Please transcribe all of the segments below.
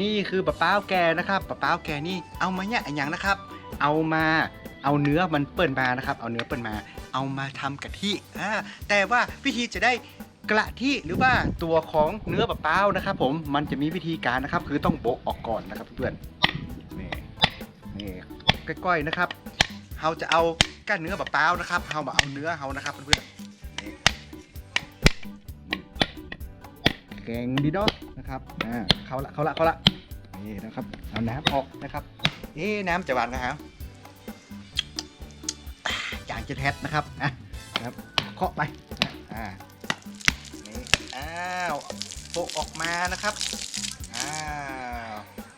นี่คือปลาเป้าแกนะครับปลาเป้าแกนี่เอามาเนี่ยอย่างนะครับ เอามาเอาเนื้อมันเปิ่นมานะครับ เอาเนื้อเปิ่นมา เอามาทำกะทิอ่าแต่ว่าวิธีจะได้กระทิหรือว่าตัวของเนื้อปลาเป้านะครับ ผมมันจะมีวิธีการนะครับ คือต้องโบะออกก่อนนะครับเพื่อนนี่นี่ก้อยๆนะครับเราจะเอาก้านเนื้อปลาเป้านะครับเรามาเอาเนื้อเรานะครับเพื่อนๆนี่แกงดีเนาะ นะครับอ่าเขาละเขาละเขาละนี่นะครับเอาน้ำออกนะครับ เอ๊น้ำจะหวานนะครับอ่าอย่างจะแทสนะครับอะนะครับเคาะไปอ่านี่อ้าวโปะออกมานะครับอ้าว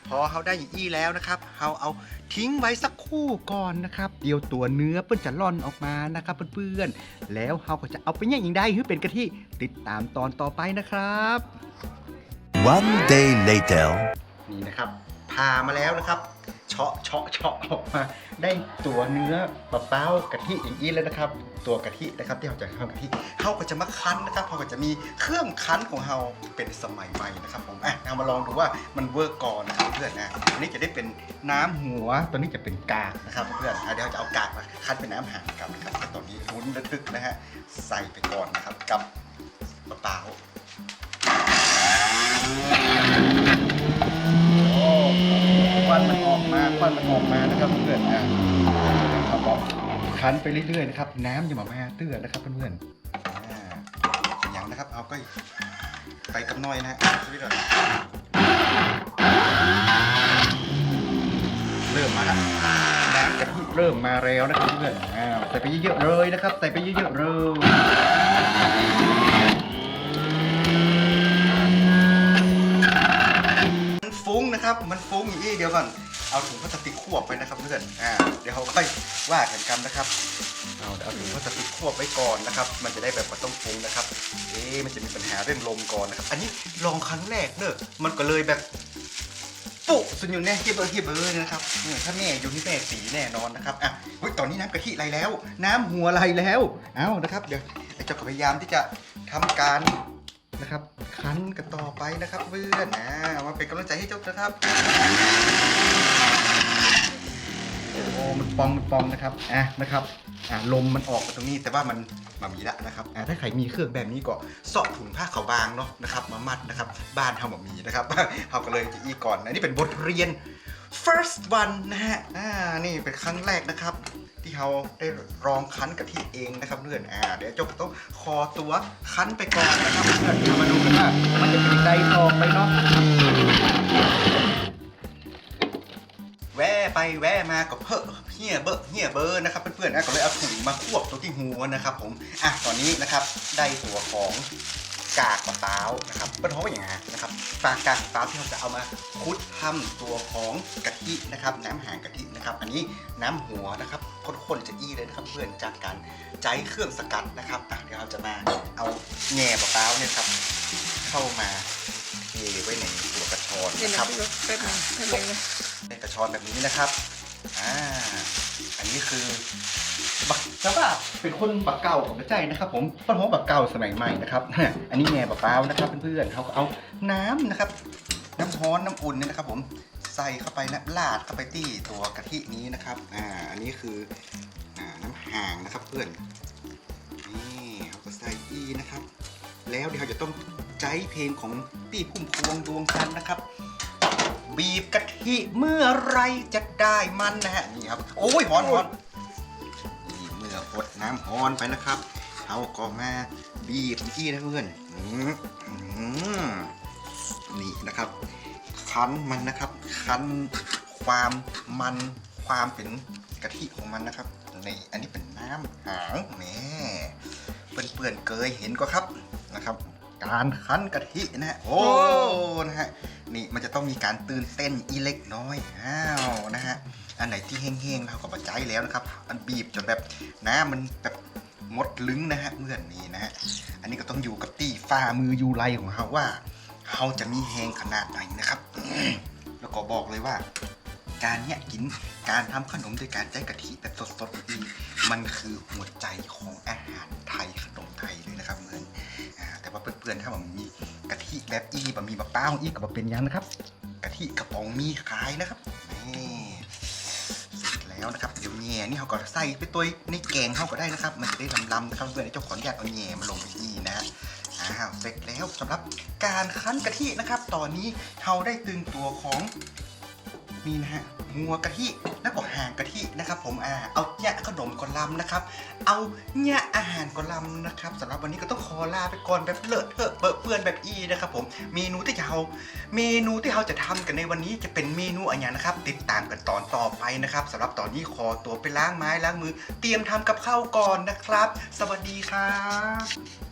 พอเขาได้อย่างอี้แล้วนะครับเขาเอาทิ้งไว้สักคู่ก่อนนะครับเดี๋ยวตัวเนื้อเปิ้นจะร่อนออกมานะครับเพื่อนๆแล้วเขาก็จะเอาไปย่างอย่างได้ให้เป็นกะทิติดตามตอนต่อไปนะครับ One day later. นี่นะครับพามาแล้วนะครับเฉาะเฉาะเฉาะออกมาได้ตัวเนื้อมะพร้าวกะทิอย่างนี้แล้วนะครับ ตัวกะทินะครับที่เราจะทำกะทิเขาก็จะมาคั้นนะครับเขาก็จะมีเครื่องคั้นของเราเป็นสมัยใหม่นะครับผมอะเอามาลองดูว่ามันเวิร์กก่อนนะครับเพื่อนนะอันนี้จะได้เป็นน้ำหัวตัวนี้จะเป็นกากนะครับเพื่อนเดี๋ยวเราจะเอากากมาคั้นเป็นน้ำหางกันนะครับตอนนี้ลุ้นระทึกนะฮะใส่ไปก่อนนะครับกับมะพร้าว โอ้ควันมันออก มันมันออกมานะครับเพื่อนอะครับผมคั้นไปเรื่อยๆนะครับ น้ำอย่ามาแม่เตื้อนนะครับเพื่อนๆอ่าอย่างนะครับ เอาก็ไปกับน้อยนะฮะชีวิตเราเริ่มมาแล้วน้ำกะทิเริ่มมาแล้วนะครับเพื่อนอ้าวใส่ไปเยอะๆเลยนะครับ ใส่ไปเยอะๆเลยมันฟุ้งนะครับ มันฟุ้งอย่างนี้เดี๋ยวก่อน เอาถุงพลาสติกควบไปนะครับเพื่อนอ่าเดี๋ยวเขาค่อยว่ากันกันนะครับเอาเอาถุงพลาสติกควบไว้ก่อนนะครับ มันจะได้แบบว่าต้องฟุ้งนะครับ เอ๊มันจะมีปัญหาเรื่องลมก่อนนะครับ อันนี้ลองครั้งแรกเนอะมันก็เลยแบบปุ๊สุดอยู่แน่เฮียเบอร์เฮียเบอร์นะครับถ้าแม่อยู่ที่แม่สีแน่นอนนะครับอะเฮ้ยตอนนี้น้ำกะทิไหลแล้ว น้ำหัวไหลแล้ว เอานะครับ เดี๋ยวเจ้าก็พยายามที่จะทำการ นะครับคั้นกันต่อไปนะครับเพื่อนนะมาเป็นกำลังใจให้เจ้านะครับโอ้มันปองมันปองนะครับอะนะครับอะลมมันออกมาตรงนี้แต่ว่ามันมามีละนะครับอะถ้าใครมีเครื่องแบบนี้ก็เสาะถุงผ้าขาวบางเนาะนะครับมามัดนะครับบ้านทำแบบมีนะครับเขาก็เลยจะอีก่อนนะนี่เป็นบทเรียน first one นะฮะอ่านี่เป็นครั้งแรกนะครับ ที่เราได้ลองคั้นกะทิเองนะครับเพื่อนอ่าเดี๋ยวจบต้องคอตัวคั้นไปก่อนนะครับเพื่อนเอามาดูกันว่ามันจะเป็นใจทองไปเนาะแวะไปแวะมากับเพอเฮียเบอร์เฮียเบอร์นะครับเพื่อนๆนะก็เลยเอาถุงมาควบตัวที่หัวนะครับผมอะตอนนี้นะครับได้ตัวของ กากมะพร้าวนะครับเป็นเพราะว่าอย่างไงนะครับปากกากมะพร้าวที่เราจะเอามาคุดทำตัวของกะทินะครับ น้ำหางกะทินะครับ อันนี้น้ำหัวนะครับข้นๆจะอี้เลยนะครับเพื่อนจากการใจเครื่องสกัดนะครับอะเดี๋ยวเราจะมาเอาแง่มะพร้าวเนี่ยครับ เข้ามาเทไว้ในตัวกระชอนเดี๋ยวนะนะครับพี่รถแป๊บนึงทำไมนะในกระชอนแบบนี้นะครับ อ่า อันนี้คือบักแล้วว่าเป็นคนบักเก่าของกระใจนะครับ ผมต้นหอมบักเก่าสมัยใหม่นะครับ อันนี้แง่บักเปล่านะครับเพื่อนๆเขาเอาน้ำนะครับ น้ำร้อนน้ำอุ่นเนี่ยนะครับ ผมใส่เข้าไปนะลาดเข้าไปที่ตัวกะทินี้นะครับ อ่า อันนี้คืออ่าน้ำห่างนะครับเพื่อน นี่เขาก็ใส่อีนะครับ แล้วเดี๋ยวเราจะต้องใจเพลงของปี้พุ่มพวงดวงจันทร์นะครับ บีบกะทิเมื่อไรจะได้มันนะฮะนี่ครับ โอ้ยหอนหอนนี่เมื่ออดน้ำหอนไปนะครับเอาก็มาบีบที่นะเพื่อนอืมอืมนี่นะครับ คั้นมันนะครับ คั้นความมันความเป็นกะทิของมันนะครับนี่อันนี้เป็นน้ำหางนี่เปื่อนๆเกยเห็นก็ครับนะครับ การคั้นกะทินะฮะโอ้นะฮะ นี่มันจะต้องมีการตื่นเต้นอีเล็กน้อยอ้าวนะฮะอันไหนที่แห้งๆเราก็มาใจแล้วนะครับ มันบีบจนแบบน้ำมันแบบมดลึงนะฮะเมื่อนนี้นะฮะอันนี้ก็ต้องอยู่กับตี้ฝ่ามือยูไรของเขาว่าเขาจะมีแห้งขนาดไหนนะครับ แล้วก็บอกเลยว่า การเนี่ยกินการทำขนมโดยการใช้กะทิแบบสดๆอีมันคือหัวใจของอาหาร อ่าแต่ว่าเพื่อนๆถ้ามันมีกะทิแบบอีบะมีมะพร้าวอีกับเป็นยังนะครับกะทิกระป๋องมีขายนะครับนี่เสร็จแล้วนะครับเดี๋ยวแง่นี่เขาก็ใส่ไปตัวในแกงเขาก็ได้นะครับ มันจะได้ลำๆนะครับเพื่อนเจ้าขออนุญาตเอาแง่มาลงไปที่นะฮะอ้าวเสร็จแล้วสำหรับการคั้นกะทินะครับ ตอนนี้เราได้ตึงตัวของนี่นะฮะ งัวกะทิแล้วก็ห่างกะทินะครับ ผมอ่าเอาเนี่ยขนมกอลำนะครับ เอาเนี่ยอาหารกอลำนะครับสำหรับวันนี้ก็ต้องขอลาไปก่อนแบบเลอะเทอะเปื้อนเปื้อนแบบอีนะครับผมเมนูที่เราเมนูที่เราจะทำกันในวันนี้จะเป็นเมนูอะไรนะครับ ติดตามกันตอนต่อไปนะครับสำหรับตอนนี้ขอตัวไปล้างไม้ล้างมือ เตรียมทำกับข้าวก่อนนะครับ สวัสดีครับ